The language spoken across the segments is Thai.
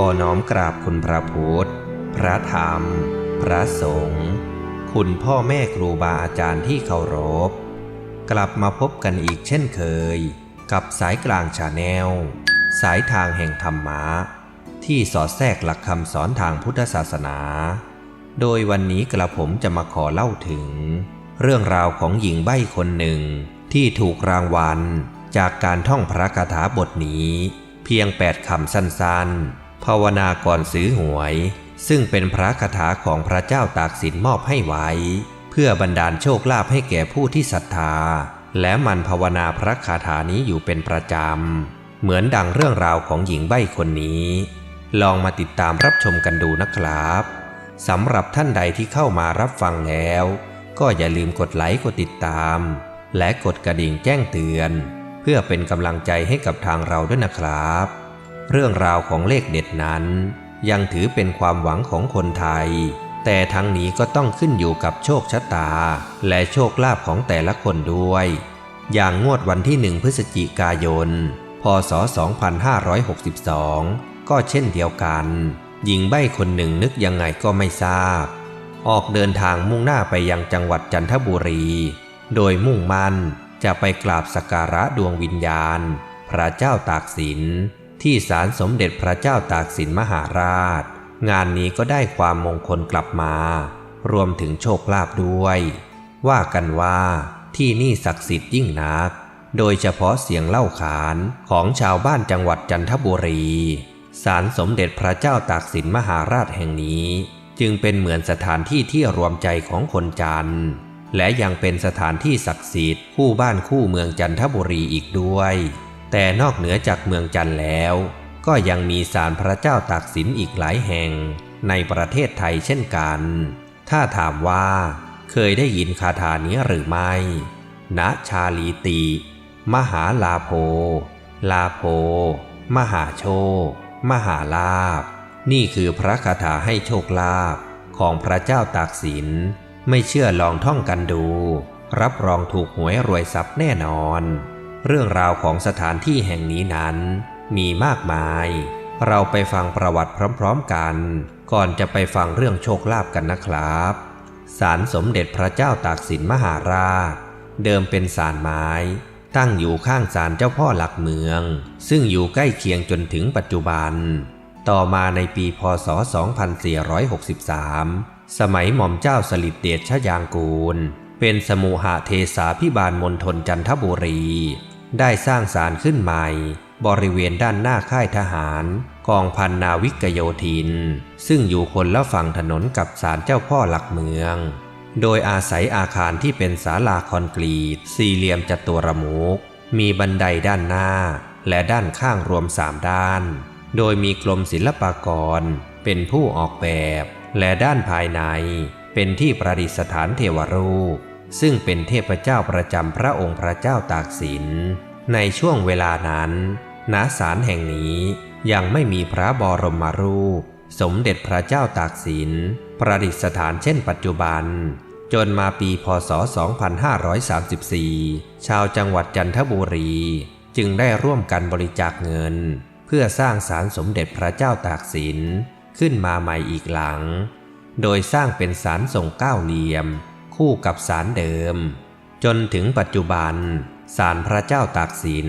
อน้อมกราบคุณพระพุทธ พระธรรม พระสงฆ์ คุณพ่อแม่ครูบาอาจารย์ที่เคารพ กลับมาพบกันอีกเช่นเคย กับสายกลางชาแนล สายทางแห่งธรรมะ ที่สอดแทรกหลักคำสอนทางพุทธศาสนา โดยวันนี้กระผมจะมาขอเล่าถึง เรื่องราวของหญิงใบ้คนหนึ่งที่ถูกรางวัลจากการท่องพระคาถาบทนี้ เพียงแปดคำสั้นๆ ภาวนาก่อนซื้อหวย ซึ่งเป็นพระคาถาของพระเจ้าตากสินมอบให้ไว้ เพื่อบันดาลโชคลาภให้แก่ผู้ที่ศรัทธา และมันภาวนาพระคาถานี้อยู่เป็นประจำ เหมือนดังเรื่องราวของหญิงใบ้คนนี้ ลองมาติดตามรับชมกันดูนะครับสำหรับท่านใดที่เข้ามารับฟังแล้ว ก็อย่าลืมกดไลค์กดติดตาม และกดกระดิ่งแจ้งเตือน เพื่อเป็นกำลังใจให้กับทางเราด้วยนะครับ เรื่องราวของเลขเด็ดนั้น ยังถือเป็นความหวังของคนไทย แต่ทั้งนี้ก็ต้องขึ้นอยู่กับโชคชะตา และโชคลาภของแต่ละคนด้วย อย่างงวดวันที่หนึ่งพฤศจิกายน พศ 2562 ก็เช่นเดียวกันหญิงใบ้คนหนึ่งนึกยังไงก็ไม่ทราบ ออกเดินทางมุ่งหน้าไปยังจังหวัดจันทบุรี โดยมุ่งมั่นจะไปกราบสักการะดวงวิญญาณ พระเจ้าตากสิน ที่ศาลสมเด็จพระเจ้าตากสินมหาราช งานนี้ก็ได้ความมงคลกลับมา รวมถึงโชคลาภด้วย ว่ากันว่าที่นี่ศักดิ์สิทธิ์ยิ่งนัก โดยเฉพาะเสียงเล่าขานของชาวบ้านจังหวัดจันทบุรีศาลสมเด็จพระเจ้าตากสินมหาราชแห่งนี้ จึงเป็นเหมือนสถานที่ที่รวมใจของคนจันทร์และยังเป็นสถานที่ศักดิ์สิทธิ์คู่บ้านคู่เมืองจันทบุรีอีกด้วย แต่นอกเหนือจากเมืองจันทร์แล้ว ก็ยังมีศาลพระเจ้าตากสินอีกหลายแห่งในประเทศไทยเช่นกัน ถ้าถามว่าเคยได้ยินคาถานี้หรือไม่ณชาลีติ มหาลาโภลาโภมหาโช มหาลาภนี่คือพระคาถาให้โชคลาภของพระเจ้าตากสิน ไม่เชื่อลองท่องกันดู รับรองถูกหวยรวยทรัพย์แน่นอน เรื่องราวของสถานที่แห่งนี้นั้นมีมากมาย เราไปฟังประวัติพร้อมๆกัน ก่อนจะไปฟังเรื่องโชคลาภกันนะครับศาลสมเด็จพระเจ้าตากสินมหาราช เดิมเป็นศาลไม้ ตั้งอยู่ข้างศาลเจ้าพ่อหลักเมือง ซึ่งอยู่ใกล้เคียงจนถึงปัจจุบัน ต่อมาในปีพศ 2463 สมัยหม่อมเจ้าสลิดเดชชยางกูล เป็นสมุหเทสาพิบาลมณฑลจันทบุรี ได้สร้างศาลขึ้นใหม่ บริเวณด้านหน้าค่ายทหาร กองพันนาวิกโยธิน ซึ่งอยู่คนละฝั่งถนนกับศาลเจ้าพ่อหลักเมือง โดยอาศัยอาคารที่เป็นศาลาคอนกรีต สี่เหลี่ยมจัตุรมุกมีบันไดด้านหน้า และด้านข้างรวมสามด้าน โดยมีกรมศิลปากร เป็นผู้ออกแบบ และด้านภายใน เป็นที่ประดิษฐานเทวรูป ซึ่งเป็นเทพเจ้าประจำพระองค์พระเจ้าตากสิน ในช่วงเวลานั้น ณ ศาลแห่งนี้ยังไม่มีพระบรมรูป สมเด็จพระเจ้าตากสิน ประดิษฐานเช่นปัจจุบัน จนมาปีพศ 2534 ชาวจังหวัดจันทบุรี จึงได้ร่วมกันบริจาคเงิน เพื่อสร้างศาลสมเด็จพระเจ้าตากสิน ขึ้นมาใหม่อีกหลัง โดยสร้างเป็นศาลทรงเก้าเหลี่ยม คู่กับศาลเดิม จนถึงปัจจุบันศาลพระเจ้าตากสิน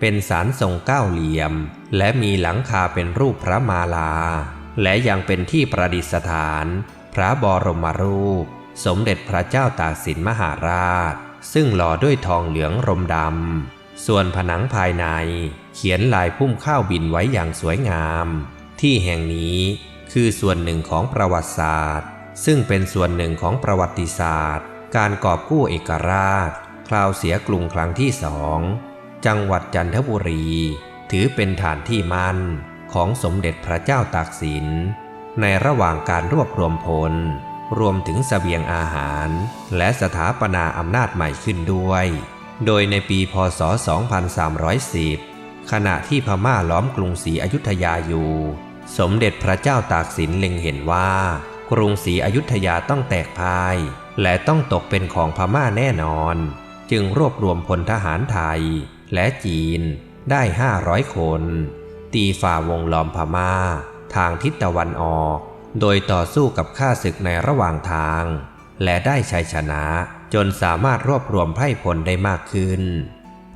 เป็นศาลทรงเก้าเหลี่ยม และมีหลังคาเป็นรูปพระมาลา และยังเป็นที่ประดิษฐาน พระบรมรูป สมเด็จพระเจ้าตากสินมหาราช ซึ่งหล่อด้วยทองเหลืองรมดำส่วนผนังภายใน เขียนลายพุ่มข้าวบินไว้อย่างสวยงาม ที่แห่งนี้คือส่วนหนึ่งของประวัติศาสตร์ ซึ่งเป็นส่วนหนึ่งของประวัติศาสตร์ การกอบกู้เอกราช คราวเสียกรุงครั้งที่สอง จังหวัดจันทบุรี ถือเป็นฐานที่มั่นของสมเด็จพระเจ้าตากสิน ในระหว่างการรวบรวมพล รวมถึงสเสบียงอาหาร และสถาปนาอำนาจใหม่ขึ้นด้วย โดยในปีพศ 2310 ขณะที่พม่าล้อมกรุงศรีอยุธยาอยู่ สมเด็จพระเจ้าตากสินเล็งเห็นว่า กรุงศรีอยุธยาต้องแตกพาย และต้องตกเป็นของพม่าแน่นอน จึงรวบรวมพลทหารไทย และจีนได้ 500 คน ตีฝ่าวงล้อมพม่า ทางทิศตะวันออก โดยต่อสู้กับข้าศึกในระหว่างทาง และได้ชัยชนะจนสามารถรวบรวมไพร่พลได้มากขึ้น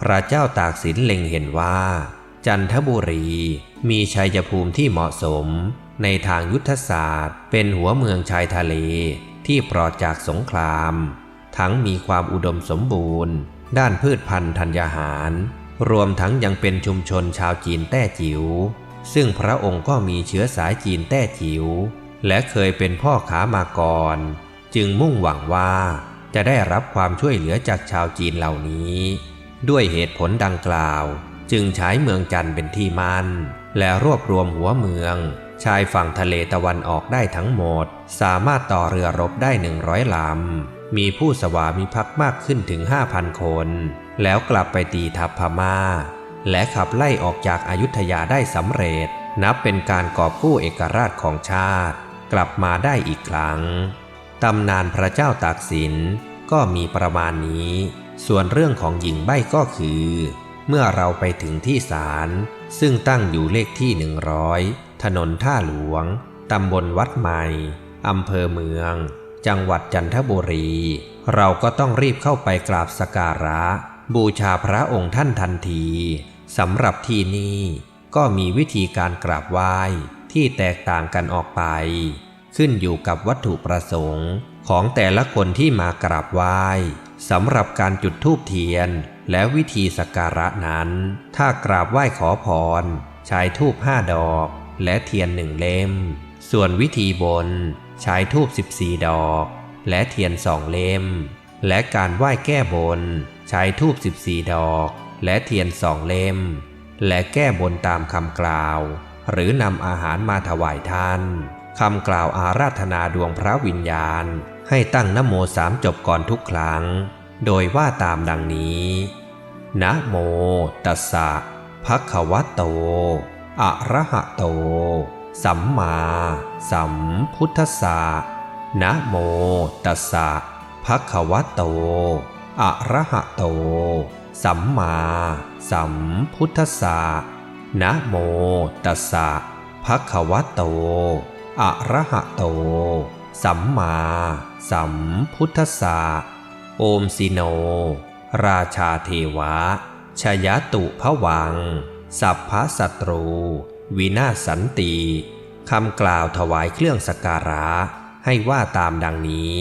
พระเจ้าตากสินเล็งเห็นว่า จันทบุรีมีชัยภูมิที่เหมาะสม ในทางยุทธศาสตร์ เป็นหัวเมืองชายทะเลที่ปลอดจากสงคราม ทั้งมีความอุดมสมบูรณ์ ด้านพืชพันธุ์ธัญญาหาร รวมทั้งยังเป็นชุมชนชาวจีนแต้จิ๋วซึ่งพระองค์ก็มีเชื้อสายจีนแต้จิ๋วและเคยเป็นพ่อขามาก่อน จึงมุ่งหวังว่าจะได้รับความช่วยเหลือจากชาวจีนเหล่านี้ ด้วยเหตุผลดังกล่าว จึงใช้เมืองจันเป็นที่มั่น และรวบรวมหัวเมือง ชายฝั่งทะเลตะวันออกได้ทั้งหมด สามารถต่อเรือรบได้หนึ่งร้อยลำ มีผู้สวามิภักดิ์มากขึ้นถึง 5,000 คน แล้วกลับไปตีทัพพม่า และขับไล่ออกจากอายุทยาได้สำเร็จ นับเป็นการกอบกู้เอกราชของชาติ กลับมาได้อีกครั้ง ตำนานพระเจ้าตากสินก็มีประมาณนี้ ส่วนเรื่องของหญิงใบ้ก็คือ เมื่อเราไปถึงที่ศาลซึ่งตั้งอยู่เลขที่หนึ่งร้อย ถนนท่าหลวง ตำบลวัดใหม่ อำเภอเมือง จังหวัดจันทบุรี เราก็ต้องรีบเข้าไปกราบสการะ บูชาพระองค์ท่านทันทีสำหรับที่นี่ก็มีวิธีการกราบไหว้ที่แตกต่างกันออกไป ขึ้นอยู่กับวัตถุประสงค์ของแต่ละคนที่มากราบไหว้สำหรับการจุดธูปเทียนและวิธีสักการะนั้น ถ้ากราบไหว้ขอพร ใช้ธูปห้าดอก และเทียนหนึ่งเล่ม ส่วนวิธีบนใช้ธูป14 ดอก และเทียนสองเล่ม และการไหว้แก้บน ใช้ธูป14 ดอก และเทียนสองเล่ม และแก้บนตามคำกล่าว หรือนำอาหารมาถวายท่านคำกล่าวอาราธนาดวงพระวิญญาณ ให้ตั้งนโมสามจบก่อนทุกครั้ง โดยว่าตามดังนี้ นะโมตัสสะภะคะวะโต อะระหะโต สัมมาสัมพุทธัสสะนะโมตัสสะภะคะวะโตอะระหะโต สัมมาสัมพุทธัสสะนะโมตัสสะภะคะวะโตอะระหะโต สัมมาสัมพุทธัสสะโอมสิโน ราชาเทวะ ชยตุพวัง สัพพะศัตรู วินาสันติคำกล่าวถวายเครื่องสักการะให้ว่าตามดังนี้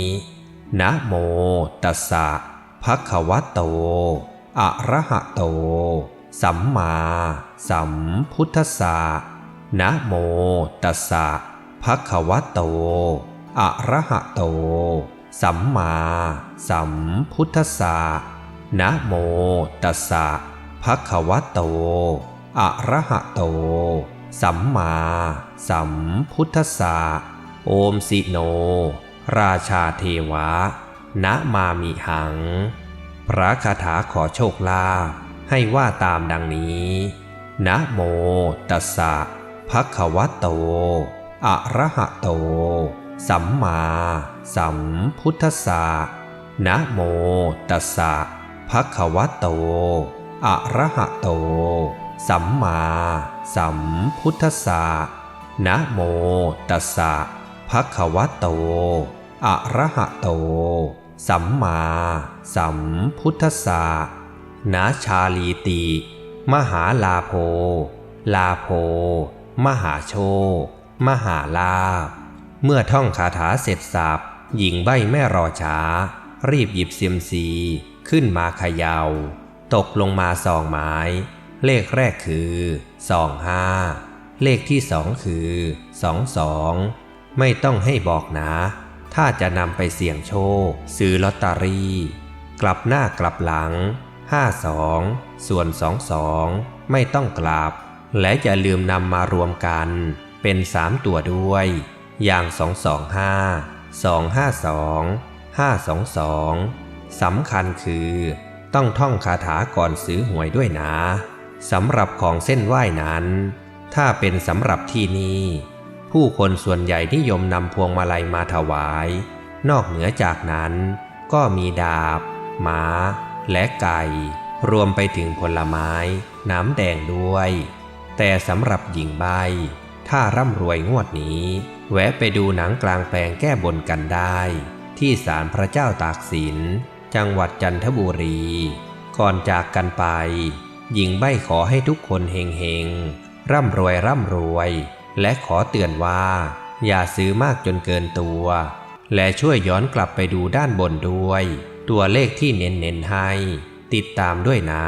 นะโมตัสสะภะคะวะโต อะระหะโต สัมมาสัมพุทธัสสะนะโมตัสสะภะคะวะโต อะระหะโต สัมมาสัมพุทธัสสะนะโมตัสสะภะคะวะโต อะระหะโต สัมมาสัมพุทธสสะโอมสิโน ราชาเทวะ นะมามิหัง พระคาถาขอโชคลาภให้ว่าตามดังนี้ นะโมตัสสะภะคะวะโต อะระหะโต สัมมาสัมพุทธสสะนะโมตัสสะภะคะวะโต อะระหะโต สัมมา สัมพุทธสะนะโมตัสสะภะคะวะโต อะระหะโต สัมมา สัมพุทธสะนาชาลีติ มหาลาโภลาโภมหาโชมหาลาภเมื่อท่องคาถาเสร็จสับหญิงใบแม่รอช้า รีบหยิบเซียมซี ขึ้นมาเขยา่า ตกลงมาสองไม้ เลขแรกคือสองห้าเลขที่สองคือสองสองไม่ต้องให้บอกนะ ถ้าจะนำไปเสี่ยงโชค ซื้อลอตเตอรี่ กลับหน้ากลับหลัง 52 ส่วน 22 ไม่ต้องกลับ และอย่าลืมนำมารวมกันเป็น3ตัวด้วย อย่าง 225 252 522สำคัญคือ ต้องท่องคาถาก่อนซื้อหวยด้วยนะ สำหรับของเส้นไหว้นั้น ถ้าเป็นสำหรับที่นี่ผู้คนส่วนใหญ่นิยมนำพวงมาลัยมาถวาย นอกเหนือจากนั้น ก็มีดาบม้าและไก่ รวมไปถึงผลไม้ น้ำแดงด้วย แต่สำหรับหญิงใบ ถ้าร่ำรวยงวดนี้ แวะไปดูหนังกลางแปลงแก้บนกันได้ ที่ศาลพระเจ้าตากสิน จังหวัดจันทบุรี ก่อนจากกันไป หญิงใบ้ขอให้ทุกคนเฮงเฮงร่ำรวยร่ำรวย และขอเตือนว่า อย่าซื้อมากจนเกินตัว และช่วยย้อนกลับไปดูด้านบนด้วย ตัวเลขที่เน้นๆให้ ติดตามด้วยนะ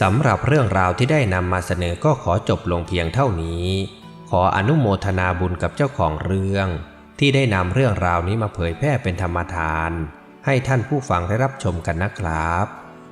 สำหรับเรื่องราวที่ได้นำมาเสนอก็ขอจบลงเพียงเท่านี้ ขออนุโมทนาบุญกับเจ้าของเรื่อง ที่ได้นำเรื่องราวนี้มาเผยแพร่เป็นธรรมทาน ให้ท่านผู้ฟังได้รับชมกันนะครับ